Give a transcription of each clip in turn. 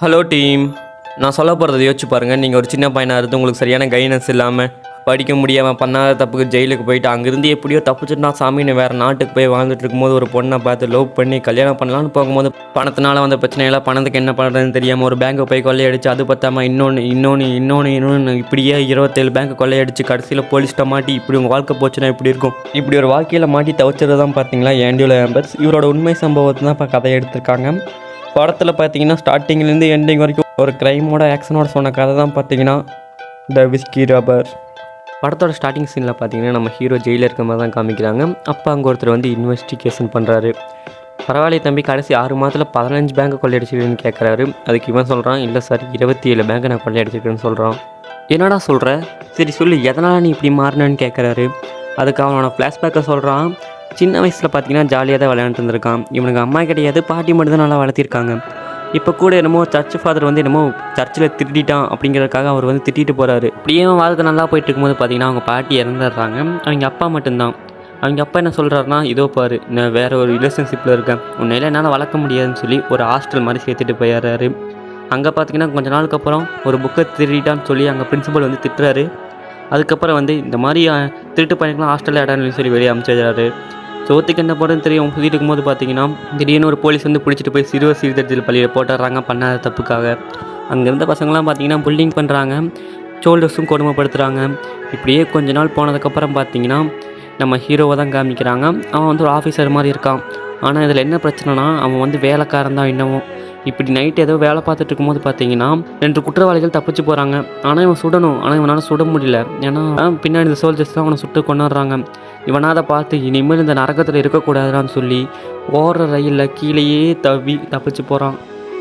Hello team நான் சொல்ல போகிறத யோசிச்சு பாருங்கள் நீங்கள் ஒரு சின்ன பையனாக இருந்து உங்களுக்கு சரியான கைடன்ஸ் இல்லாமல் படிக்க முடியாமல் பண்ணாத தப்புக்கு ஜெயிலுக்கு போயிட்டு அங்கேருந்து எப்படியோ தப்பிச்சுட்டு சாமின்னு வேறு நாட்டுக்கு போய் வாழ்ந்துட்டு இருக்கும்போது ஒரு பொண்ணை பார்த்து லவ் பண்ணி கல்யாணம் பண்ணலான்னு போகும்போது பணத்தினால வந்த பிரச்சனையெல்லாம் பணத்துக்கு என்ன பண்ணுறதுன்னு தெரியாமல் ஒரு பேங்க்கை போய் கொள்ளையடிச்சு அது பத்தாமல் இன்னொன்று இன்னொன்று இன்னொன்று இன்னொன்று இப்படியே இருபத்தேழு பேங்க் கொள்ளையடிச்சு கடைசியில் போலீஸ்கிட்ட மாட்டி இப்படி உங்கள் வாழ்க்கை போச்சுன்னா இப்படி இருக்கும்? இப்படி ஒரு வாழ்க்கையில் மாட்டி தவிச்சது தான் பார்த்தீங்களா ஏண்டியோல எம்பர்ஸ் இவரோட உண்மை சம்பவத்தை தான் இப்போ கதை எடுத்திருக்காங்க. படத்தில் பார்த்தீங்கன்னா ஸ்டார்டிங்லேருந்து எண்டிங் வரைக்கும் ஒரு க்ரைமோட ஆக்ஷனோட சொன்ன கதை தான் பார்த்தீங்கன்னா த விஸ்கி ரப்பர் படத்தோட ஸ்டார்டிங் சீனில் பார்த்தீங்கன்னா நம்ம ஹீரோ ஜெயிலில் இருக்க மாதிரி தான் காமிக்கிறாங்க. அப்போ அங்கே ஒருத்தர் வந்து இன்வெஸ்டிகேஷன் பண்ணுறாரு பரவாயில்ல தம்பி கடைசி ஆறு மாதத்தில் பதினஞ்சு பேங்க்கை கொள்ளையடிச்சிருக்குன்னு கேட்குறாரு அதுக்கு இவன் சொல்கிறான் இல்லை சார் இருபத்தி ஏழு பேங்க்கை நான் கொள்ளையடிச்சிருக்கேன்னு சொல்கிறான் என்னடா சொல்கிற சரி சொல்லு எதனால் நீ இப்படி மாறினன்னு கேட்குறாரு அதுக்கு அவனோட ஃப்ளாஷ்பேக்கை சொல்கிறான் சின்ன வயசில் பார்த்தீங்கன்னா ஜாலியாக தான் விளையாண்டுட்டு இருந்திருக்கான். இவனுக்கு அம்மா கிடையாது பாட்டி மட்டும் தான் நல்லா வளர்த்திருக்காங்க. இப்போ கூட என்னமோ சர்ச் ஃபாதர் வந்து என்னமோ சர்ச்சில் திருடிட்டான் அப்படிங்கிறதுக்காக அவர் வந்து திட்டிட்டு போகிறாரு இப்படியே அவன் வாழ்க்கை நல்லா போயிட்டு இருக்கும்போது பார்த்தீங்கன்னா அவங்க பாட்டி இறந்துடுறாங்க. அவங்க அப்பா மட்டும்தான். அவங்க அப்பா என்ன சொல்கிறாருன்னா இதோ பாரு நான் வேறு ஒரு ரிலேஷன்ஷிப்பில் இருக்கேன். உன்னையில என்னால் வளர்க்க முடியாதுன்னு சொல்லி ஒரு ஹாஸ்டல் மாதிரி சேர்த்துட்டு போயிடுறாரு. அங்கே பார்த்தீங்கன்னா கொஞ்ச நாளுக்கு அப்புறம் ஒரு புக்கை திருடிட்டான்னு சொல்லி அங்கே பிரின்சிபல் வந்து திட்டுறாரு. அதுக்கப்புறம் வந்து இந்த மாதிரி திருட்டு பையனுக்குலாம் ஹாஸ்டலில் இடம்னு சொல்லி வெளியே அனுப்பிச்சிடுறாரு சோத்துக்கு என்ன போகிறதுன்னு தெரியும். சுற்றிட்டு இருக்கும்போது பார்த்தீங்கன்னா திடீர்னு ஒரு போலீஸ் வந்து பிடிச்சிட்டு போய் சிறுவர் சீர்திருத்தத்தில் பள்ளியில் போட்டுடுறாங்க பண்ணாத தப்புக்காக. அங்கே இருந்த பசங்களாம் பார்த்தீங்கன்னா புல்லிங் பண்ணுறாங்க சோல்டர்ஸும் கொடுமைப்படுத்துகிறாங்க இப்படியே கொஞ்ச நாள் போனதுக்கப்புறம் பார்த்தீங்கன்னா நம்ம ஹீரோவை தான் காமிக்கிறாங்க. அவன் வந்து ஒரு ஆஃபீஸர் மாதிரி இருக்கான். ஆனால் இதில் என்ன பிரச்சனைனா அவன் வந்து வேலைக்காரன் தான் இன்னமும். இப்படி நைட் ஏதோ வேலை பார்த்துட்டு இருக்கும்போது பார்த்தீங்கன்னா ரெண்டு குற்றவாளிகள் தப்பிச்சு போகிறாங்க ஆனால் இவன் சுடணும். ஆனால் இவனால் சுட முடியல. ஏன்னா பின்னாடி இந்த சோல்ஜர்ஸ் தான் அவனை சுட்டு கொண்டாடுறாங்க இவனாக அதை பார்த்து இனிமேல் இந்த நரகத்தில் இருக்கக்கூடாதுன்னு சொல்லி ஓடுற ரயிலில் கீழேயே தவி தப்பிச்சு போகிறான்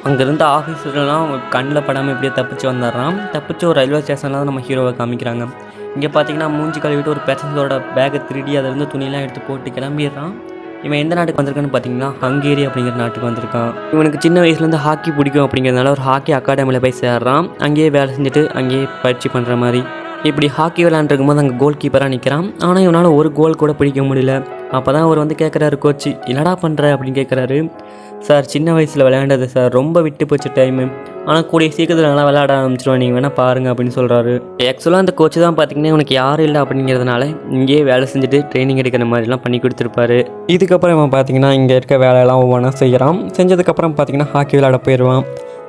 அங்கேருந்து ஆஃபீஸர்லாம் கண்ணில் படாமல் இப்படியே தப்பிச்சு வந்துடுறான். தப்பிச்சு ஒரு ரயில்வே ஸ்டேஷனில் தான் நம்ம ஹீரோவை காமிக்கிறாங்க. இங்கே பார்த்தீங்கன்னா மூஞ்சி கழுவிட்டு ஒரு பேசஞ்சரோட பேக்கை திருடி அதிலிருந்து துணியெல்லாம் எடுத்து போட்டு கிளம்பிடுறான். இவன் எந்த நாட்டுக்கு வந்திருக்கான்னு பார்த்தீங்கன்னா ஹங்கேரி அப்படிங்கிற நாட்டுக்கு வந்திருக்கான். இவனுக்கு சின்ன வயசுலேருந்து ஹாக்கி பிடிக்கும் அப்படிங்கிறதுனால ஒரு ஹாக்கி அகாடமியில் போய் சேர்றான். அங்கேயே வேலை செஞ்சுட்டு அங்கேயே பயிற்சி பண்ணுற மாதிரி. இப்படி ஹாக்கி விளையாண்டுருக்கும் போது அங்கே கோல் கீப்பராக நிற்கிறான் ஆனால் இவனால் ஒரு கோல் கூட பிடிக்க முடியல. அப்போ தான் அவர் வந்து கேட்குறாரு கோச்சு என்னடா பண்ணுற அப்படின்னு கேட்குறாரு சார் சின்ன வயசில் விளையாண்டது சார் ரொம்ப விட்டு போச்சு டைமு ஆனால் கூடிய சீக்கிரத்தில் நல்லா விளையாட ஆரம்பிச்சிருவேன். நீங்கள் வேணால் பாருங்கள் அப்படின்னு சொல்கிறாரு ஆக்சுவலாக அந்த கோச்சு தான் பார்த்தீங்கன்னா உனக்கு யாரும் இல்லை அப்படிங்கிறதுனால இங்கேயே வேலை செஞ்சுட்டு ட்ரைனிங் எடுக்கிற மாதிரிலாம் பண்ணி கொடுத்துருப்பாரு. இதுக்கப்புறம் இவன் பார்த்தீங்கன்னா இங்கே இருக்க வேலையெல்லாம் ஒவ்வொன்றா செய்கிறான் செஞ்சதுக்கப்புறம் பார்த்தீங்கன்னா ஹாக்கி விளையாட போயிடுவான்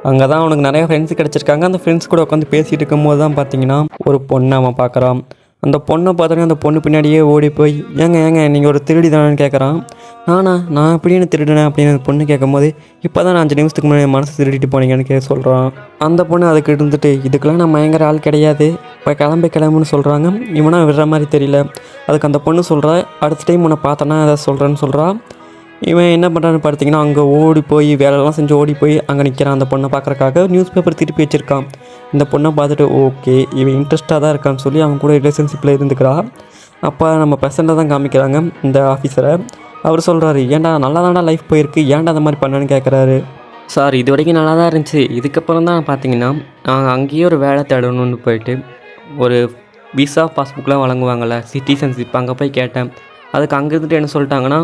அங்கே தான் அவனுக்கு நிறைய ஃப்ரெண்ட்ஸ் கிடச்சிருக்காங்க. அந்த ஃப்ரெண்ட்ஸ் கூட உட்காந்து பேசிகிட்டு இருக்கும்போது தான் பார்த்தீங்கன்னா ஒரு பொண்ணை அவன் பார்க்குறான் அந்த பொண்ணை பார்த்தோன்னே அந்த பொண்ணு பின்னாடியே ஓடி போய் ஏங்க ஏங்க நீங்கள் ஒரு திருடி தானேன்னு கேட்குறான் நானா நான் எப்படின்னு திருடினேன்? அப்படின்னு அந்த பொண்ணு கேட்கும்போது இப்போ தான் நான் அஞ்சு நிமிஷத்துக்கு முன்னாடி மனசு திருடிட்டு போனீங்கன்னு கே சொல்கிறான் அந்த பொண்ணு அதுக்கு இருந்துட்டு இதுக்கெல்லாம் நான் பயங்கர ஆள் கிடையாது. இப்போ கிளம்பி கிளம்புன்னு சொல்கிறாங்க இவனா விடுற மாதிரி தெரியல. அதுக்கு அந்த பொண்ணு சொல்கிறா அடுத்த டைம் உன்னை பார்த்தனா அதை சொல்கிறேன்னு சொல்கிறான் இவன் என்ன பண்ணுறான்னு பார்த்தீங்கன்னா அங்கே ஓடி போய் வேலைலாம் செஞ்சு ஓடி போய் அங்கே நிற்கிறான் அந்த பொண்ணை பார்க்குறக்காக நியூஸ் பேப்பர் திருப்பி வச்சுருக்கான். இந்த பொண்ணை பார்த்துட்டு ஓகே இவன் இன்ட்ரெஸ்ட்டாக தான் இருக்கான்னு சொல்லி அவன் கூட ரிலேஷன்ஷிப்பில் இருந்துக்கிறா. அப்போ நம்ம ப்ரெசண்ட்டாக தான் காமிக்கிறாங்க இந்த ஆஃபீஸரை அவர் சொல்கிறாரு ஏன்டா நல்லா தான்டா லைஃப் போயிருக்கு. ஏன்டா அந்த மாதிரி பண்ணேன்னு கேட்குறாரு சார் இது வரைக்கும் நல்லா தான் இருந்துச்சு. இதுக்கப்புறம் தான் பார்த்தீங்கன்னா நாங்கள் அங்கேயே ஒரு வேலை தேடணும்னு போயிட்டு ஒரு விசா பாஸ்புக்லாம் வழங்குவாங்கள்ல சிட்டிசன்ஷிப் அங்கே போய் கேட்டேன். அதுக்கு அங்கே இருந்துட்டு என்ன சொல்லிட்டாங்கன்னா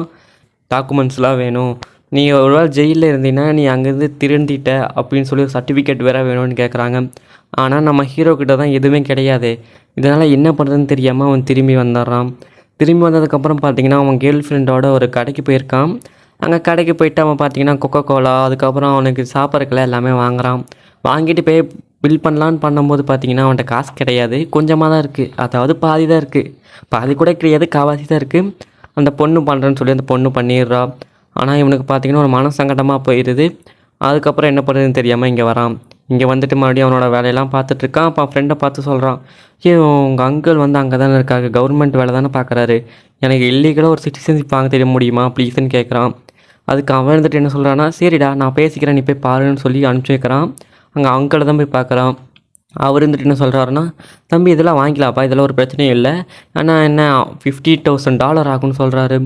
டாக்குமெண்ட்ஸ்லாம் வேணும். நீ ஒரு வேளை ஜெயிலில் இருந்தீங்கன்னா நீ அங்கேருந்து திருந்திட்ட அப்படின்னு சொல்லி ஒரு சர்டிஃபிகேட் வேறு வேணும்னு கேட்குறாங்க ஆனால் நம்ம ஹீரோ கிட்ட தான் எதுவுமே கிடையாது. இதனால் என்ன பண்ணுறதுன்னு தெரியாமல் அவன் திரும்பி வந்துடுறான். திரும்பி வந்ததுக்கப்புறம் பார்த்தீங்கன்னா அவன் கேர்ள் ஃப்ரெண்டோட ஒரு கடைக்கு போயிருக்கான். அங்கே கடைக்கு போயிட்டு அவன் பார்த்தீங்கன்னா கொக்கோ கோலா அதுக்கப்புறம் அவனுக்கு சாப்பிட்றக்கெல்லாம் எல்லாமே வாங்குறான். வாங்கிட்டு போய் பில் பண்ணலான்னு பண்ணும்போது பார்த்தீங்கன்னா அவன்கிட்ட காசு கிடையாது. கொஞ்சமாக தான் இருக்குது அதாவது பாதி தான் இருக்குது பாதி கூட கிடையாது காவாசி தான் இருக்குது அந்த பொண்ணு பண்ணுறேன்னு சொல்லி அந்த பொண்ணு பண்ணிடுறா. ஆனால் இவனுக்கு பார்த்தீங்கன்னா ஒரு மன சங்கடமாக போயிடுது அதுக்கப்புறம் என்ன பண்ணுறதுன்னு தெரியாமல் இங்கே வரான். இங்கே வந்துட்டு மறுபடியும் அவனோட வேலையெல்லாம் பார்த்துட்ருக்கான் அப்போ ஃப்ரெண்டை பார்த்து சொல்கிறான் ஏ உங்கள் அங்கிள் வந்து அங்கே தானே இருக்காங்க கவர்மெண்ட் வேலை தானே பார்க்குறாரு. எனக்கு இல்லீகலாக ஒரு சிட்டிசன்ஷிப் வாங்க தெரிய முடியுமா? ப்ளீஸ்ன்னு கேட்குறான் அதுக்கு அவன் வந்துட்டு என்ன சொல்கிறான்னா சரிடா நான் பேசிக்கிறேன். நீ போய் பாருன்னு சொல்லி அனுப்பிச்சி வைக்கிறான். அங்கே அங்கிளை தான் போய் பார்க்குறான். அவர் இருந்துட்டு என்ன சொல்கிறாருன்னா தம்பி இதெல்லாம் வாங்கிக்கலாம்ப்பா இதெல்லாம் ஒரு பிரச்சனையும் இல்லை. ஆனால் என்ன ஃபிஃப்டி தௌசண்ட் டாலர் ஆகும்னு சொல்கிறாரு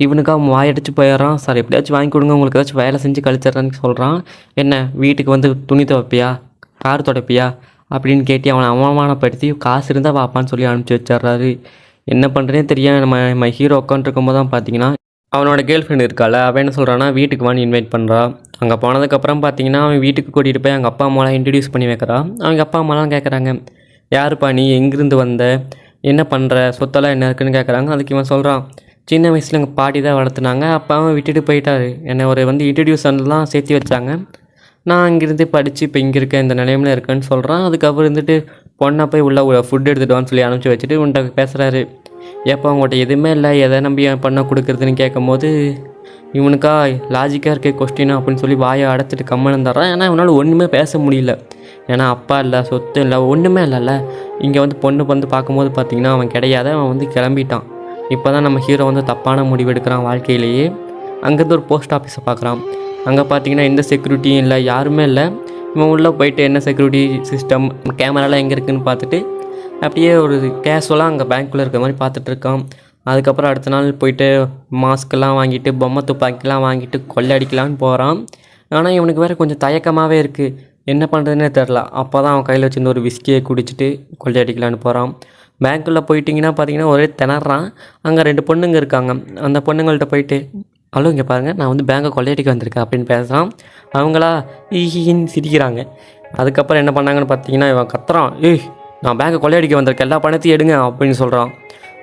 இவனுக்கு அவன் வாயடிச்சு போயிடுறான். சார் எப்படியாச்சும் வாங்கி கொடுங்க உங்களுக்கு ஏதாச்சும் வேலை செஞ்சு கழிச்சிட்றேன்னு சொல்கிறான் என்ன வீட்டுக்கு வந்து துணி துவைப்பியா? கார் துடைப்பியா? அப்படின்னு கேட்டு அவனை அவமானப்படுத்தி காசு இருந்தால் வாப்பான்னு சொல்லி அனுப்பிச்சி வச்சிடுறாரு. என்ன பண்ணுறேனே தெரியாம நம்ம நம்ம ஹீரோ உட்காந்துருக்கும் போது தான் பார்த்தீங்கன்னா அவனோட கேர்ள் ஃப்ரெண்ட் இருக்காள் அவன் என்ன சொல்கிறான்னா வீட்டுக்கு வான்னு இன்வைட் பண்ணுறான் அங்கே போனதுக்கப்புறம் பார்த்தீங்கன்னா அவன் வீட்டுக்கு கூட்டிகிட்டு போய் அவங்க அப்பா அம்மாலாம் இன்ட்ரடியூஸ் பண்ணி வைக்கிறான் அவங்க அப்பா அம்மாலாம் கேட்குறாங்க யாருப்பா நீ? எங்கேருந்து வந்த? என்ன பண்ணுற சொத்தெல்லாம் என்ன இருக்குன்னு கேட்குறாங்க அதுக்கு இவன் சொல்கிறான் சின்ன வயசில் எங்கள் பாட்டி தான் வளர்த்துனாங்க. அப்பாவும் விட்டுட்டு போயிட்டாரு. என்னை ஒரு வந்து இன்ட்ரடியூஸ் தான் சேர்த்து வச்சாங்க. நான் அங்கேருந்து படித்து இப்போ இங்கே இருக்கேன். இந்த நிலைமையில இருக்கேன்னு சொல்கிறான் அதுக்கப்புறம் இருந்துட்டு பொண்ணை போய் உள்ள ஃபுட் எடுத்துகிட்டு சொல்லி அனுப்பிச்சி வச்சுட்டு உன்ட்ட பேசுகிறாரு எப்போ உங்கள்கிட்ட எதுவுமே இல்லை. எதை நம்பி பண்ண கொடுக்குறதுன்னு கேட்கும்போது இவனுக்கா லாஜிக்காக இருக்க கொஸ்டினா அப்படின்னு சொல்லி வாயை அடைச்சிட்டு கம்மன் தர்றான் ஏன்னா இவனால் ஒன்றுமே பேச முடியல. ஏன்னா அப்பா இல்லை சொத்து இல்லை ஒன்றுமே இல்லைல்ல. இங்கே வந்து பொண்ணு வந்து பார்க்கும்போது பார்த்தீங்கன்னா அவன் கிடையாது அவன் வந்து கிளம்பிட்டான். இப்போ தான் நம்ம ஹீரோ வந்து தப்பான முடிவு எடுக்கிறான் வாழ்க்கையிலேயே. அங்கேருந்து ஒரு போஸ்ட் ஆஃபீஸை பார்க்குறான். அங்கே பார்த்தீங்கன்னா எந்த செக்யூரிட்டியும் இல்லை யாருமே இல்லை. இவன் உள்ளே போயிட்டு என்ன செக்யூரிட்டி சிஸ்டம் கேமராலாம் எங்கே இருக்குதுன்னு பார்த்துட்டு அப்படியே ஒரு கேஷுவலாக அங்கே பேங்க்குள்ளே இருக்க மாதிரி பார்த்துட்ருக்கான் அதுக்கப்புறம் அடுத்த நாள் போயிட்டு மாஸ்க்கெல்லாம் வாங்கிட்டு பொம்மை துப்பாக்கிலாம் வாங்கிட்டு கொள்ளையடிக்கலான்னு போகிறான் ஆனால் இவனுக்கு வேறு கொஞ்சம் தயக்கமாகவே இருக்குது என்ன பண்ணுறதுனே தெரில அப்போ தான் அவன் கையில் வச்சுருந்த ஒரு விஸ்கியை குடிச்சிட்டு கொள்ளையடிக்கலான்னு போகிறான் பேங்க்குள்ளே போயிட்டிங்கன்னா பார்த்தீங்கன்னா ஒரே திணறான். அங்கே ரெண்டு பொண்ணுங்க இருக்காங்க. அந்த பொண்ணுங்கள்ட்ட போயிட்டு ஹலோ இங்கே பாருங்கள் நான் வந்து பேங்கை கொள்ளையடிக்க வந்திருக்கேன் அப்படின்னு பேசுகிறான் அவங்களா ஈஹின்னு சிரிக்கிறாங்க. அதுக்கப்புறம் என்ன பண்ணாங்கன்னு பார்த்தீங்கன்னா இவன் கத்துறான். ஏய் நான் பேங்கை கொள்ளையடிக்க வந்திருக்கேன். எல்லா பணத்தையும் எடுங்க அப்படின்னு சொல்கிறான்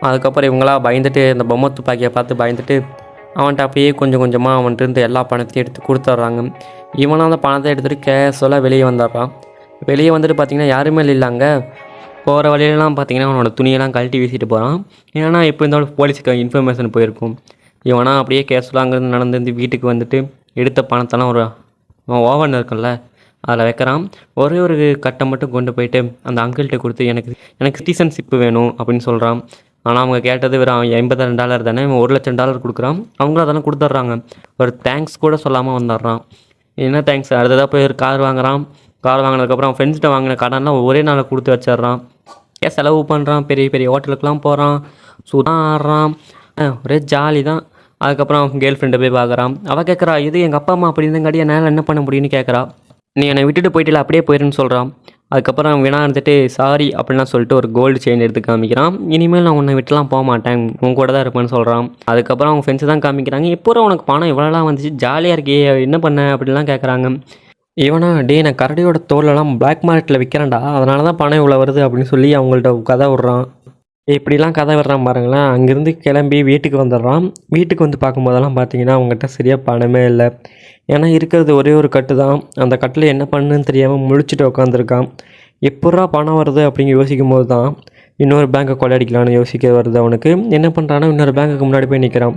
அதுக்கப்புறம் இவங்களா பயந்துட்டு அந்த பொம்மை துப்பாக்கியை பார்த்து பயந்துட்டு அவன்கிட்ட அப்படியே கொஞ்சம் கொஞ்சமாக அவன்கிட்ட இருந்து எல்லா பணத்தையும் எடுத்து கொடுத்துட்றாங்க. இவனும் அந்த பணத்தை எடுத்துகிட்டு கேஷுவலாக வெளியே வந்துடுறான். வெளியே வந்துட்டு பார்த்தீங்கன்னா யாருமே இல்லைங்க போகிற வழியிலலாம் பார்த்தீங்கன்னா அவனோட துணியெல்லாம் கழட்டி வீசிட்டு போகிறான் ஏன்னா இப்போ இருந்தாலும் போலீஸுக்கு இன்ஃபர்மேஷன் போயிருக்கும். இவனா அப்படியே கேஷுவலாக அங்கேருந்து நடந்து வந்து வீட்டுக்கு வந்துட்டு எடுத்த பணத்தெல்லாம் ஒரு ஓவன் இருக்குல்ல அதில் வைக்கிறான். ஒரே ஒரு கட்டை மட்டும் கொண்டு போயிட்டு அந்த அங்கிள்கிட்ட கொடுத்து எனக்கு எனக்கு சிட்டிசன்ஷிப் வேணும் அப்படின்னு சொல்கிறான் ஆனால் அவங்க கேட்டது வெறும் எண்பதாயிரம் டாலர் தானே இவன் ஒரு லட்சம் டாலர் கொடுக்குறான். அவங்களும் அதெல்லாம் கொடுத்துட்றாங்க. ஒரு தேங்க்ஸ் கூட சொல்லாமல் வந்துடுறான். என்ன தேங்க்ஸ் அடுத்ததாக போய் ஒரு கார் வாங்குறான். கார் வாங்கினதுக்கப்புறம் ஃப்ரெண்ட்ஸ்கிட்ட வாங்கின கடன்லாம் ஒரே நாளில் கொடுத்து வச்சிடுறான். ஏன் செலவு பண்ணுறான் பெரிய பெரிய ஹோட்டலுக்குலாம் போகிறான் சுதான் ஆடுறான். ஒரே ஜாலி தான். அதுக்கப்புறம் கேர்ள் ஃப்ரெண்டை போய் பார்க்குறான். அவள் கேட்குறா இது எங்கள் அப்பா அம்மா அப்படி இருந்தங்காட்டி என்னால் என்ன பண்ண முடியும்னு கேட்குறா? நீ என்னை விட்டுட்டு போயிட்டு அப்படியே போயிருன்னு சொல்கிறான் அதுக்கப்புறம் வினா இருந்துட்டு சாரி அப்படின்லாம் சொல்லிட்டு ஒரு கோல்டு செயின் எடுத்து காமிக்கிறான். இனிமேல் நான் உன்னை விட்டுலாம் போக மாட்டேன். உன் கூட தான் இருப்பேன்னு சொல்கிறான் அதுக்கப்புறம் அவங்க ஃப்ரெண்ட்ஸ் தான் காமிக்கிறாங்க. எப்போ உனக்கு பணம் இவ்வளோலாம் வந்துச்சு? ஜாலியாக இருக்கே என்ன பண்ண? அப்படிலாம் கேட்குறாங்க இவனா டே நான் கரடியோட தோலெல்லாம் பிளாக் மார்க்கெட்டில் விற்கிறேன்டா அதனால தான் பணம் இவ்வளோ வருது அப்படின்னு சொல்லி அவங்கள்ட்ட கதை விட்றான். இப்படிலாம் கதை விடுறான் பாருங்களேன். அங்கேருந்து கிளம்பி வீட்டுக்கு வந்துடுறான். வீட்டுக்கு வந்து பார்க்கும்போதெல்லாம் பார்த்தீங்கன்னா அவங்ககிட்ட சரியாக பணமே இல்லை. ஏன்னா இருக்கிறது ஒரே ஒரு கட்டு தான். அந்த கட்டில் என்ன பண்ணுன்னு தெரியாமல் முழிச்சிட்டு உட்காந்துருக்கான் எப்பட்றா பணம் வருது அப்படின்னு யோசிக்கும் போது தான் இன்னொரு பேங்க்கை கொள்ளையடிக்கலான்னு யோசிக்க வருது அவனுக்கு. என்ன பண்ணுறான்னா இன்னொரு பேங்க்குக்கு முன்னாடி போய் நிற்கிறான்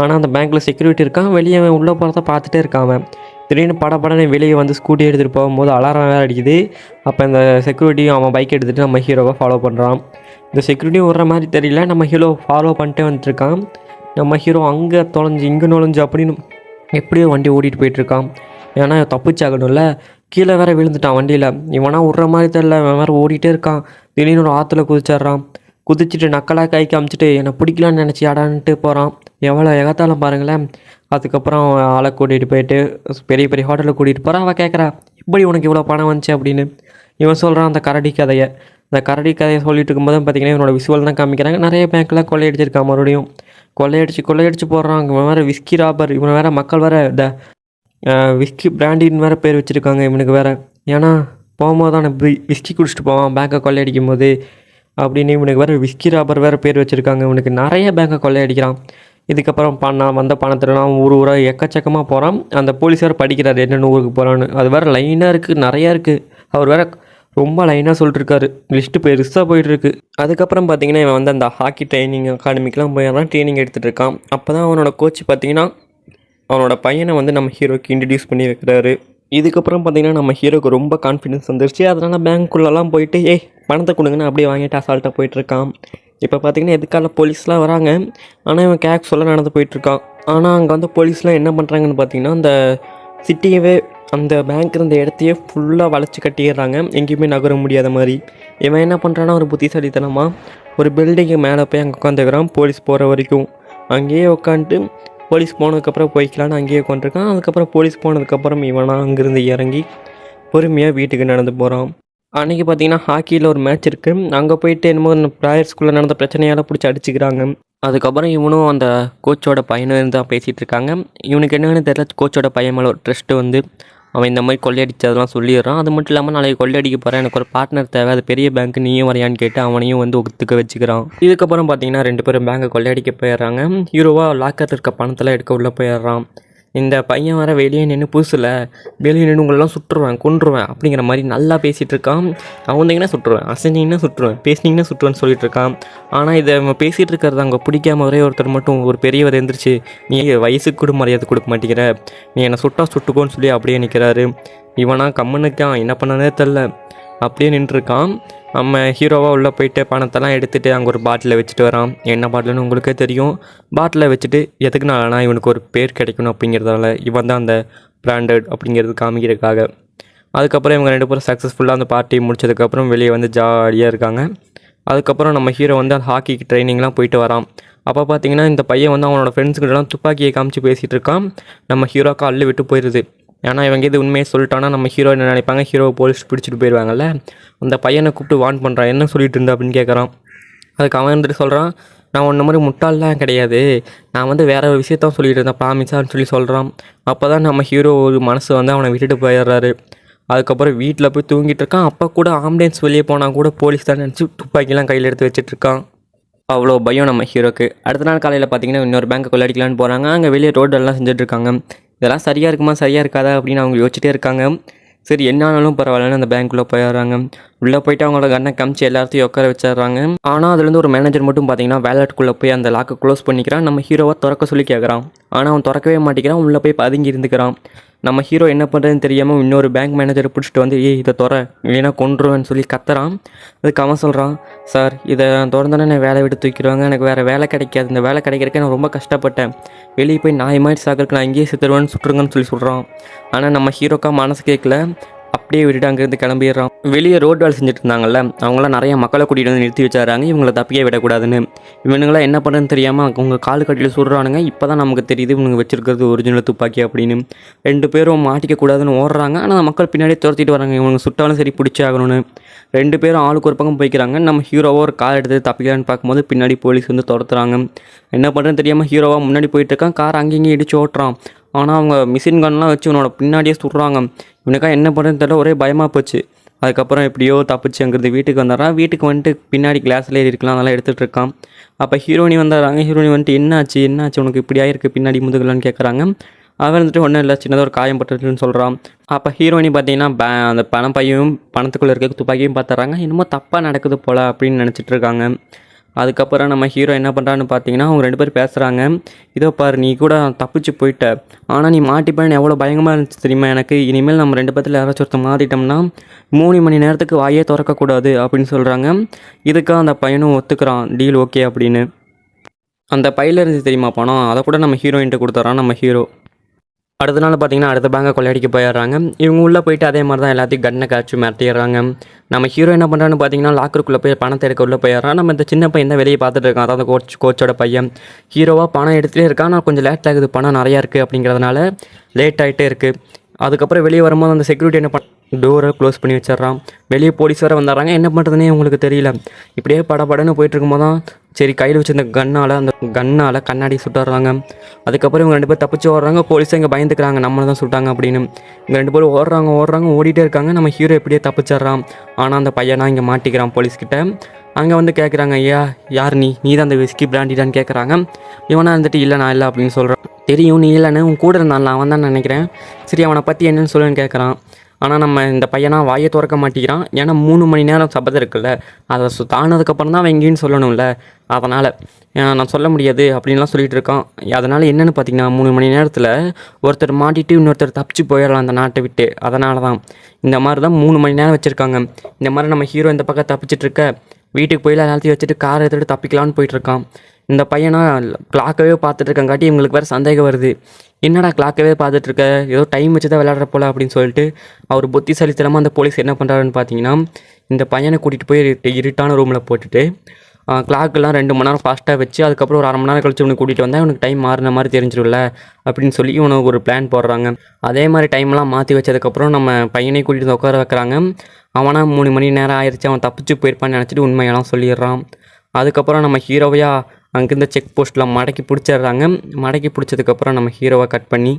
ஆனால் அந்த பேங்க்கில் செக்யூரிட்டி இருக்கான். வெளியே அவன் உள்ளே போகிறத பார்த்துட்டே இருக்கான் அவன். திடீர்னு படபடன்னு வெளியே வந்து ஸ்கூட்டி எடுத்துகிட்டு போகும்போது அலாரம் வேறு அடிக்குது. அப்போ இந்த செக்யூரிட்டியும் அவன் பைக் எடுத்துகிட்டு நம்ம ஹீரோவை ஃபாலோ பண்ணுறான் இந்த செக்யூரிட்டியும் விடுற மாதிரி தெரியல. நம்ம ஹீரோ ஃபாலோ பண்ணிட்டே வந்துட்டுருக்கான் நம்ம ஹீரோ அங்கே தொலைஞ்சு இங்கே நுழைஞ்சு அப்படின்னு எப்படியோ வண்டி ஓடிட்டு போயிட்டுருக்கான். ஏன்னா தப்பிச்சாகணும்ல. கீழே வேற விழுந்துட்டான் வண்டியில். இவனா விட்ற மாதிரி தெரில இவன் வேறு ஓடிட்டே இருக்கான். திடீர்னு ஒரு ஆற்றுல குதிச்சிட்றான். குதிச்சுட்டு நக்கலாக கை காமிச்சிட்டு என்னை பிடிக்கலான்னு நினச்சி அடான்ட்டு போகிறான் எவ்வளோ எகத்தாலும் பாருங்களேன். அதுக்கப்புறம் ஆளை கூட்டிகிட்டு போயிட்டு பெரிய பெரிய ஹோட்டலில் கூட்டிகிட்டு போகிறான் அவள் கேட்குறா இப்படி உனக்கு இவ்வளோ பணம் வந்துச்சு? அப்படின்னு. இவன் சொல்கிறான் அந்த கரடி கதையை. அந்த கரடி கதையை சொல்லிட்டு இருக்கும்போது பார்த்தீங்கன்னா இவனோட விசுவல் தான் காமிக்கிறாங்க. நிறைய பேங்க்கில் கொள்ளையடிச்சிருக்கான் மறுபடியும். கொள்ளையடிச்சு கொள்ளையடிச்சு போடுறான். இவன் வேறு விஸ்கி ராபர் இவன் வேறு மக்கள் வேறு இந்த விஸ்கி பிராண்டின் வேறு பேர் வச்சுருக்காங்க இவனுக்கு வேறு. ஏன்னா போகும்போது தான் விஸ்கி குடிச்சிட்டு போவான் பேங்கை கொள்ளையடிக்கும் போது அப்படின்னு இவனுக்கு வேறு விஸ்கி ராபர் வேறு பேர் வச்சுருக்காங்க. இவனுக்கு நிறைய பேங்கை கொள்ளையடிக்கிறான். இதுக்கப்புறம் பண்ணான் வந்த பணத்துலலாம் ஊர் ஊராக எக்கச்சக்கமாக போகிறான் அந்த போலீஸ் வேறு படிக்கிறார் என்னென்ன ஊருக்கு போகிறான்னு அது வேறு லைனாக இருக்குது நிறையா இருக்குது அவர் வேறு ரொம்ப லைனாக சொல்லிட்டுருக்காரு. லிஸ்ட்டு பெருசாக போயிட்டுருக்கு. அதுக்கப்புறம் பார்த்தீங்கன்னா இவன் வந்து அந்த ஹாக்கி ட்ரைனிங் அகாடமிக்கெலாம் போயிடறான் ட்ரைனிங் எடுத்துகிட்டு இருக்கான். அப்போ தான் அவனோட கோச் பார்த்தீங்கன்னா அவனோட பையனை வந்து நம்ம ஹீரோக்கு இன்ட்ரடியூஸ் பண்ணி வைக்கிறாரு. இதுக்கப்புறம் பார்த்தீங்கன்னா நம்ம ஹீரோக்கு ரொம்ப கான்ஃபிடன்ஸ் வந்துருச்சு. அதனால் பேங்க்குள்ளெல்லாம் போயிட்டு ஏய் பணத்தை கொடுங்கன்னு அப்படியே வாங்கிட்டு அசால்ட்டாக போயிட்டுருக்கான். இப்போ பார்த்தீங்கன்னா எதுக்கால போலீஸ்லாம் வராங்க. ஆனால் இவன் கேக் சொல்ல நடந்து போயிட்டுருக்கான். ஆனால் அங்கே வந்து போலீஸ்லாம் என்ன பண்ணுறாங்கன்னு பார்த்தீங்கன்னா அந்த சிட்டியவே அந்த பேங்க் இருந்த இடத்தையே ஃபுல்லாக வளைச்சி கட்டிடுறாங்க. எங்கேயுமே நகர முடியாத மாதிரி. இவன் என்ன பண்ணுறான்னா ஒரு புத்திசாலித்தனமாக ஒரு பில்டிங்கு மேலே போய் அங்கே உட்காந்துக்கிறான் போலீஸ் போகிற வரைக்கும். அங்கேயே உட்காந்துட்டு போலீஸ் போனதுக்கப்புறம் போய்க்கலான்னு அங்கேயே உட்காந்துருக்கான் அதுக்கப்புறம் போலீஸ் போனதுக்கப்புறம் இவனா அங்கேருந்து இறங்கி பொறுமையாக வீட்டுக்கு நடந்து போகிறான் அன்றைக்கி பார்த்தீங்கன்னா ஹாக்கியில் ஒரு மேட்ச் இருக்குது அங்கே போயிட்டு என்னமோ இந்த ப்ராயர் ஸ்கூலில் நடந்த பிரச்சனையால் பிடிச்சி அடிச்சுக்கிறாங்க. அதுக்கப்புறம் இவனும் அந்த கோச்சோட பையனும் தான் பேசிகிட்டு இருக்காங்க. இவனுக்கு என்னென்னு தெரியல கோச்சோட பையன் மேலே ஒரு ட்ரஸ்ட்டு வந்து அவன் இந்த மாதிரி கொள்ளையடிச்சதெல்லாம் சொல்லிடுறான். அது மட்டும் இல்லாமல் நாளைக்கு கொள்ளையடிக்க போகிறேன் எனக்கு ஒரு பார்ட்னர் தேவை. அது பெரிய பேங்க் நீயும் வரையான்னு கேட்டு அவனையும் வந்து ஒத்துக்க வச்சுக்கிறான். இதுக்கப்புறம் பார்த்தீங்கன்னா ரெண்டு பேரும் பேங்கை கொள்ளையடிக்க போயிடுறாங்க. ஹீரோவாக லாக்கர் இருக்க பணத்தெல்லாம் எடுக்க உள்ளே போயிடுறான். இந்த பையன் வர வெளியே நின்று புதுசில் வெளியே நின்று உங்களெல்லாம் சுட்டுருவேன் கொன்றுவேன் அப்படிங்கிற மாதிரி நல்லா பேசிகிட்டு இருக்கான். அவந்தீங்கன்னா சுட்டுருவேன்? அசைஞ்சிங்கன்னா சுட்டுருவேன் பேசினீங்கன்னா சுட்டுருவேன்னு சொல்லிட்டு இருக்கான். ஆனால் இதை அவன் பேசிகிட்டு இருக்கிறது அங்கே பிடிக்காம ஒரே ஒருத்தர் மட்டும் ஒரு பெரியவர் எந்திரிச்சு நீ வயசுக்கு கூட மரியாதை கொடுக்க மாட்டேங்கிற. நீ என்னை சுட்டா சுட்டுக்கோன்னு சொல்லி அப்படியே நிற்கிறாரு இவனா கம்மனுக்கான் என்ன பண்ணனே தெரில அப்படியே நின்றுருக்கான். நம்ம ஹீரோவாக உள்ளே போயிட்டு பணத்தெல்லாம் எடுத்துகிட்டு அங்கே ஒரு பாட்டிலில் வச்சுட்டு வரான். என்ன பாட்டில்னு உங்களுக்கே தெரியும். பாட்டிலில் வச்சுட்டு எதுக்குனாலனா இவனுக்கு ஒரு பேர் கிடைக்கணும் அப்படிங்கிறதால இவன் தான் அந்த பிராண்டட் அப்படிங்கிறது காமிக்கிறதுக்காக. அதுக்கப்புறம் இவங்க ரெண்டு பேரும் சக்ஸஸ்ஃபுல்லாக அந்த பார்ட்டி முடிச்சதுக்கப்புறம் வெளியே வந்து ஜாலியாக இருக்காங்க. அதுக்கப்புறம் நம்ம ஹீரோ வந்து அந்த ஹாக்கிக்கு ட்ரைனிங்லாம் போயிட்டு வரான். அப்போ பார்த்தீங்கன்னா இந்த பையன் வந்து அவனோட ஃப்ரெண்ட்ஸுக்கிட்டலாம் துப்பாக்கியை காமிச்சு பேசிகிட்டு இருக்கான். நம்ம ஹீரோக்கு அள்ளு விட்டு போயிடுது ஏன்னா இவங்க இது உண்மையை சொல்லிட்டானா நம்ம ஹீரோ என்ன நினைப்பாங்க? ஹீரோ போலீஸ் பிடிச்சிட்டு போயிடுவாங்கல்ல அந்த பையனை கூப்பிட்டு வார்ன் பண்ணுறான் என்ன சொல்லிட்டு இருந்தா அப்படின்னு கேட்குறான் அதுக்கு அவன் வந்துட்டு சொல்கிறான் நான் ஒன்று மாதிரி முட்டாள்லாம் கிடையாது. நான் வந்து வேற ஒரு விஷயத்தான் சொல்லிகிட்டு இருந்தேன். ப்ராமிஸான்னு சொல்லி சொல்கிறான் அப்போ தான் நம்ம ஹீரோ ஒரு மனசு வந்து அவனை விட்டுட்டு போயிடுறாரு. அதுக்கப்புறம் வீட்டில் போய் தூங்கிட்டு இருக்கான். அப்போ கூட ஆம்புலன்ஸ் வெளியே போனால் கூட போலீஸ் தான் நினச்சி துப்பாக்கிலாம் கையில் எடுத்து வச்சிட்டு இருக்கான். அவ்வளோ பயம் நம்ம ஹீரோக்கு அடுத்த நாள் காலையில் பார்த்தீங்கன்னா இன்னொரு பேங்க்கை கொள்ளடிக்கலான்னு போகிறாங்க அங்கே வெளியே ரோடெல்லாம் செஞ்சுட்டு இருக்காங்க. இதெல்லாம் சரியாக இருக்குமா சரியாக இருக்காதா அப்படின்னு அவங்க யோசிச்சுட்டே இருக்காங்க. சரி என்ன ஆனாலும் பரவாயில்லன்னு அந்த பேங்க்குள்ளே போயிடுறாங்க. உள்ளே போயிட்டு அவங்களோட கண்ணை காமிச்சு எல்லாத்தையும் உட்கார வச்சிடுறாங்க. ஆனால் அதுலேருந்து ஒரு மேனேஜர் மட்டும் பார்த்தீங்கன்னா வேலட்டுக்குள்ளே போய் அந்த லாக்கை க்ளோஸ் பண்ணிக்கிறான். நம்ம ஹீரோவை திறக்க சொல்லி கேட்குறான் ஆனால் அவன் திறக்கவே மாட்டேங்கிறான் உள்ளே போய் பதுங்கி இருந்துக்கிறான். நம்ம ஹீரோ என்ன பண்ணுறதுன்னு தெரியாமல் இன்னொரு பேங்க் மேனேஜரை பிடிச்சிட்டு வந்து ஏய் இதை துற இல்லைன்னா கொண்டுருவேன் சொல்லி கத்துறான். அதுக்கு அவன் சொல்கிறான் சார் இதை திறந்தோன்னே நான் வேலை விட்டு தூக்கிடுவாங்க. எனக்கு வேறு வேலை கிடைக்காது. இந்த வேலை கிடைக்கிறதுக்கு நான் ரொம்ப கஷ்டப்பட்டேன். வெளியே போய் நாய் மாதிரி சாக்கிறதுக்கு நான் இங்கேயே செத்துருவேன்னு சுட்டுருங்கன்னு சொல்லி சொல்கிறான் ஆனால் நம்ம ஹீரோக்கா மனசு கேட்கல அப்படியே விட்டுட்டு அங்கேருந்து கிளம்பிடுறான் வெளியே ரோட் வேலை செஞ்சுட்டு இருந்தாங்கல்ல அவங்களாம் நிறைய மக்களை கூட்டிகிட்டு வந்து நிறுத்தி வச்சாராங்க இவங்களை தப்பிக்க விடக்கூடாதுன்னு. இவனுங்களாம் என்ன பண்ணுறதுன்னு தெரியாமல் அவங்க கால் கட்டியில் சுடுறானுங்க. இப்போ தான் நமக்கு தெரியுது இவனுங்க வச்சிருக்கிறது ஒரிஜினல் துப்பாக்கி அப்படின்னு. ரெண்டு பேரும் மாட்டிக்கக்கூடாதுன்னு ஓடுறாங்க. ஆனால் மக்கள் பின்னாடியே துரத்திட்டு வராங்க. இவனுங்க சுட்டாலும் சரி பிடிச்சி ஆகணும்னு. ரெண்டு பேரும் ஆளுக்கு ஒரு பக்கம் போய்க்கிறாங்க. நம்ம ஹீரோவாக ஒரு கார் எடுத்து தப்பிக்கிறான்னு பார்க்கும்போது பின்னாடி போலீஸ் வந்து துரத்துறாங்க. என்ன பண்ணுறதுன்னு தெரியாமல் ஹீரோவாக முன்னாடி போயிட்டு இருக்கான். கார் அங்கேயும் இடிச்சு ஓட்டுறான். ஆனால் அவங்க மிஷின் கன்லாம் வச்சு இவனோட பின்னாடியே சுடுறாங்க. இவனுக்கா என்ன பண்ணுறதுன்னு தெரியல ஒரே பயமாக போச்சு. அதுக்கப்புறம் எப்படியோ தப்பிச்சு அங்கேருந்து வீட்டுக்கு வந்துடுறான் வீட்டுக்கு வந்துட்டு பின்னாடி கிளாஸில் ஏறி இருக்கலாம் அதெல்லாம் எடுத்துகிட்டு இருக்கான். அப்போ ஹீரோனி வந்துடுறாங்க ஹீரோனி வந்துட்டு என்னாச்சு? என்னாச்சு? உனக்கு இப்படி ஆயிருக்கு? பின்னாடி முதுகலான்னு கேட்குறாங்க அவன் வந்துட்டு ஒன்றும் இல்லை சின்னதாக ஒரு காயம் பட்டுருச்சுன்னு சொல்கிறான் அப்போ ஹீரோயினி பார்த்தீங்கன்னா பே அந்த பணம் பையும் பணத்துக்குள்ளே இருக்க துப்பாக்கியும் பார்த்துறாங்க என்னமோ தப்பாக நடக்குது போல் அப்படின்னு நினச்சிட்டு இருக்காங்க. அதுக்கப்புறம் நம்ம ஹீரோ என்ன பண்ணுறான்னு பார்த்தீங்கன்னா அவங்க ரெண்டு பேரும் பேசுகிறாங்க இதோ பாரு நீ கூட தப்பிச்சு போயிட்ட. ஆனால் நீ மாட்டிப்பேன்னு எவ்வளோ பயங்கரமாக இருந்துச்சு தெரியுமா எனக்கு? இனிமேல் நம்ம ரெண்டு பேர்த்தில் யாராச்சும் ஒருத்தர் மாறிட்டோம்னா மூணு மணி நேரத்துக்கு வாயே திறக்கக்கூடாது அப்படின்னு சொல்கிறாங்க இதுக்காக அந்த பையனும் ஒத்துக்கிறான். டீல் ஓகே அப்படின்னு. அந்த பையில இருந்து தெரியுமா பணம்? அதை கூட நம்ம ஹீரோயின்ட்டு கொடுத்துட்றான் நம்ம ஹீரோ அடுத்த நாள் பார்த்தீங்கன்னா அடுத்த பேங்கை கொள்ளையடிக்க போயிடுறாங்க. இவங்க உள்ளே போயிட்டு அதே மாதிரி தான் எல்லாத்தையும் கண்ணை காய்ச்சி மிரட்டிடுறாங்க. நம்ம ஹீரோ என்ன பண்ணுறான்னு பார்த்தீங்கன்னா லாக்கருக்குள்ளே போய் பணத்தை எடுக்க உள்ளே போயிடுறான். நம்ம இந்த சின்ன பையன் தான் வெளியே பார்த்துட்டு இருக்கான். அதான் அந்த கோச் கோச்சோட பையன். ஹீரோவாக பணம் எடுத்துகிட்டே இருக்கான் ஆனால் கொஞ்சம் லேட் ஆகுது. பணம் நிறையா இருக்குது அப்படிங்கிறதுனால லேட் ஆகிட்டே இருக்குது அதுக்கப்புறம் வெளியே வரும்போது அந்த செக்யூரிட்டி என்ன பண்ண டோரை க்ளோஸ் பண்ணி வச்சிடுறான். வெளியே போலீஸ் வேறு வந்துடுறாங்க. என்ன பண்ணுறதுனே உங்களுக்கு தெரியல. இப்படியே படபடன்னு போயிட்டுருக்கும்போது தான் சரி கையில் வச்சிருந்த கண்ணால் அந்த கண்ணால் கண்ணாடி சுட்டுறாங்க. அதுக்கப்புறம் இவங்க ரெண்டு பேர் தப்பிச்சு ஓடுறாங்க. போலீஸ் இங்கே பயந்துக்கிறாங்க. நம்மளை தான் சுட்டாங்க அப்படின்னு. இங்கே ரெண்டு பேரும் ஓடுறாங்க ஓடுறாங்க ஓடிட்டே இருக்காங்க. நம்ம ஹீரோ எப்படியே தப்பிச்சிட்றான். ஆனால் அந்த பையனா இங்கே மாட்டிக்கிறான் போலீஸ்கிட்ட அங்கே வந்து கேட்குறாங்க ஐயா யார் நீ? நீ தான் அந்த விஸ்கி பிராண்டிடான்னு கேட்குறாங்க இவனா வந்துட்டு இல்லை நான் இல்லை அப்படின்னு சொல்கிறான் தெரியும் நீ இல்லைன்னு உன் கூட இருந்தான் அவன் தான் நினைக்கிறேன். சரி அவனை பற்றி என்னன்னு சொல்லுன்னு கேட்குறான் ஆனால் நம்ம இந்த பையனாக வாயை திறக்க மாட்டேங்கிறான். ஏன்னா மூணு மணி நேரம் சபதம் இருக்குல்ல. அதை சு தானதுக்கப்புறம் தான் அவன் எங்கேன்னு சொல்லணும்ல. அதனால் நான் சொல்ல முடியாது அப்படின்லாம் சொல்லிட்டு இருக்கான். அதனால் என்னென்னு பார்த்தீங்கன்னா மூணு மணி நேரத்தில் ஒருத்தர் மாட்டிட்டு இன்னொருத்தர் தப்பிச்சு போயிடலாம் அந்த நாட்டை விட்டு. அதனால தான் இந்த மாதிரி தான் மூணு மணி நேரம் வச்சுருக்காங்க. இந்த மாதிரி நம்ம ஹீரோ இந்த பக்கம் தப்பிச்சிட்டு இருக்க வீட்டுக்கு போய் எல்லாத்தையும் வச்சுட்டு காரை எடுத்துகிட்டு தப்பிக்கலான்னு போயிட்டுருக்கான் இந்த பையனா கிளாக்கவே பார்த்துட்டு இருக்கங்காட்டி இவங்களுக்கு வேறு சந்தேகம் வருது. என்னடா கிளாக்கவே பார்த்துட்டு இருக்க? ஏதோ டைம் வச்சு தான் விளையாடுற போல அப்படின்னு சொல்லிட்டு அவர் புத்திசாலித்தனமாக அந்த போலீஸ் என்ன பண்ணுறாருன்னு பார்த்தீங்கன்னா இந்த பையனை கூட்டிகிட்டு போய் இரு- இருட்டான ரூமில் போட்டுட்டு கிளாக்கெல்லாம் ரெண்டு மணி நேரம் ஃபாஸ்ட்டாக வச்சு அதுக்கப்புறம் ஒரு அரை மணி நேரம் கழிச்சு இவனுக்கு கூட்டிகிட்டு வந்தால் இவனுக்கு டைம் மாறின மாதிரி தெரிஞ்சிடும்ல அப்படின்னு சொல்லி இவனுக்கு ஒரு பிளான் போடுறாங்க. அதே மாதிரி டைம்லாம் மாற்றி வச்சதுக்கப்புறம் நம்ம பையனை கூட்டிகிட்டு வந்து உட்கார வைக்கிறாங்க. அவனா மூணு மணி நேரம் ஆயிடுச்சு அவன் தப்பிச்சு போயிருப்பான்னு நினச்சிட்டு உண்மையெல்லாம் சொல்லிடுறான். அதுக்கப்புறம் நம்ம ஹீரோவையாக அங்கேருந்து செக் போஸ்ட்டில் மடக்கி பிடிச்சிடுறாங்க. மடக்கி பிடிச்சதுக்கப்புறம் நம்ம ஹீரோவை கட் பண்ணி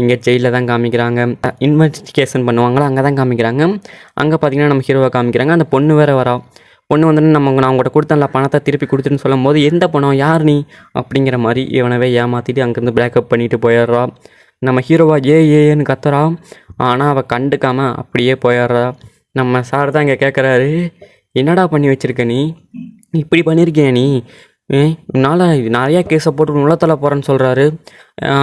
இங்கே ஜெயிலில் தான் காமிக்கிறாங்க. இன்வெஸ்டிகேஷன் பண்ணுவாங்களா? அங்கே தான் காமிக்கிறாங்க. அங்கே பார்த்தீங்கன்னா நம்ம ஹீரோவை காமிக்கிறாங்க. அந்த பொண்ணு வேறு வரா. பொண்ணு வந்துட்டு நம்ம நான் உங்கள்கிட்ட கொடுத்தேன்ல பணத்தை திருப்பி கொடுத்துன்னு சொல்லும்போது எந்த பணம்? யார் நீ? அப்படிங்கிற மாதிரி இவனவே ஏமாற்றிட்டு அங்கேருந்து பேக்கப் பண்ணிட்டு போயிடுறா. நம்ம ஹீரோவா ஏ ஏன்னு கத்துறா. ஆனால் அவள் கண்டுக்காமல் அப்படியே போயிடுறா. நம்ம சார் தான் இங்கே கேட்குறாரு என்னடா பண்ணி வச்சிருக்க நீ? இப்படி பண்ணியிருக்கியா நீ? ஏ நிறையா கேஸை போட்டு உள்ளத்தில் போகிறேன்னு சொல்கிறாரு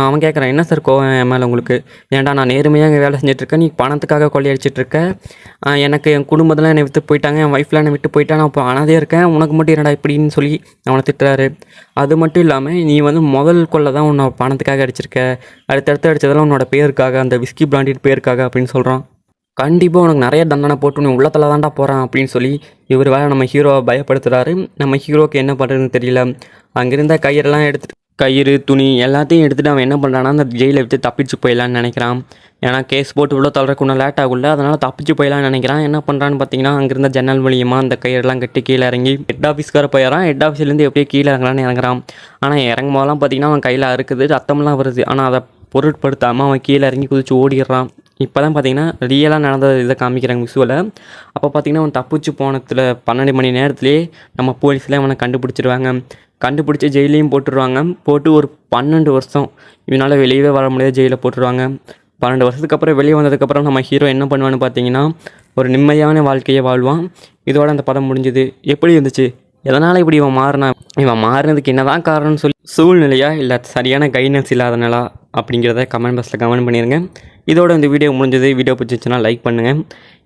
அவன் கேட்குறான் என்ன சார் கோவம் என் மேலே உங்களுக்கு? ஏன்டா நான் நேர்மையாக இங்கே வேலை செஞ்சிட்ருக்கேன் நீ பணத்துக்காக கொள்ளையடிச்சிட்ருக்க? எனக்கு என் குடும்பத்தில் என்னை விட்டு போயிட்டாங்க என் ஒய்ஃப்லாம் என்னை விட்டு போயிட்டா நான் இப்போ அனாதையாக இருக்கேன் உனக்கு மட்டும் என்னடா இப்படின்னு சொல்லி அவனை திட்டுறாரு. அது மட்டும் இல்லாமல் நீ வந்து முதல் கொள்ளை தான் உன்னை பணத்துக்காக அடிச்சிருக்க. அடுத்தடுத்து அடித்ததெல்லாம் உன்னோட பேருக்காக அந்த விஸ்கி பிராண்டிட் பேருக்காக அப்படின்னு சொல்கிறான் கண்டிப்பாக உனக்கு நிறைய தண்டனை போட்டு நீ உள்ளத்தில் தான்டா போகிறான் அப்படின்னு சொல்லி இவர் வேலை நம்ம ஹீரோவை பயப்படுத்துகிறாரு நம்ம ஹீரோவுக்கு என்ன பண்ணுறதுன்னு தெரியல. அங்கிருந்த கயிறெல்லாம் எடுத்துகிட்டு கயிறு துணி எல்லாத்தையும் எடுத்துகிட்டு அவன் என்ன பண்ணுறான்னா அந்த ஜெயிலை விட்டு தப்பிச்சு போயிடலான்னு நினைக்கிறான். ஏன்னா கேஸ் போட்டு உள்ளே தள்ளுறக்கு லேட் ஆகுல்ல அதனால் தப்பிச்சு போயிடலான்னு நினைக்கிறான். என்ன பண்ணுறான்னு பார்த்தீங்கன்னா அங்கேருந்த ஜன்னல் வழியமாக அந்த கயிறெல்லாம் கட்டி கீழே இறங்கி ஹெட் ஆஃபீஸ்க்கார போயிடறான். ஹெட் ஆஃபீஸ்லேருந்து எப்படியே கீழே இறங்கலான்னு இறங்குறான். ஆனால் இறங்கும் போதெல்லாம் பார்த்தீங்கன்னா அவன் கையில் அறுக்குது ரத்தம்லாம் வருது. ஆனால் அதை பொருட்படுத்தாமல் அவன் கீழே இறங்கி குதிச்சு ஓடிடுறான். இப்போ தான் பார்த்தீங்கன்னா ரியலாக நடந்த இதை காமிக்கிறாங்க விசுவலை அப்போ பார்த்தீங்கன்னா அவன் தப்பிச்சு போனத்தில் பன்னெண்டு மணி நேரத்துலேயே நம்ம போலீஸில் அவனை கண்டுபிடிச்சிருவாங்க. கண்டுபிடிச்சி ஜெயிலையும் போட்டுருவாங்க. போட்டு ஒரு பன்னெண்டு வருஷம் இவனால் வெளியவே வர முடியாது ஜெயிலில் போட்டுருவாங்க. பன்னெண்டு வருஷத்துக்கு அப்புறம் வெளியே வந்ததுக்கப்புறம் நம்ம ஹீரோ என்ன பண்ணுவான்னு பார்த்தீங்கன்னா ஒரு நிம்மதியான வாழ்க்கையை வாழ்வான். இதோட அந்த படம் முடிஞ்சுது. எப்படி இருந்துச்சு? எதனால் இப்படி இவன் மாறினான் இவன் மாறினதுக்கு என்னதான் காரணம்னு சொல்லி சூழ்நிலையா இல்லை சரியான கைட்னஸ் இல்லாதனாலா அப்படிங்கிறத கமெண்ட் பாக்ஸில் கமெண்ட் பண்ணிடுங்க இதோட இந்த வீடியோ முடிஞ்சது. வீடியோ பிடிச்சிச்சுன்னா லைக் பண்ணுங்கள்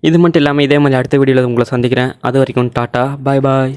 இது மட்டும் இல்லாமல் இதே மாதிரி அடுத்த வீடியோவில் உங்களை சந்திக்கிறேன். அது வரைக்கும் டாட்டா. பாய் பாய்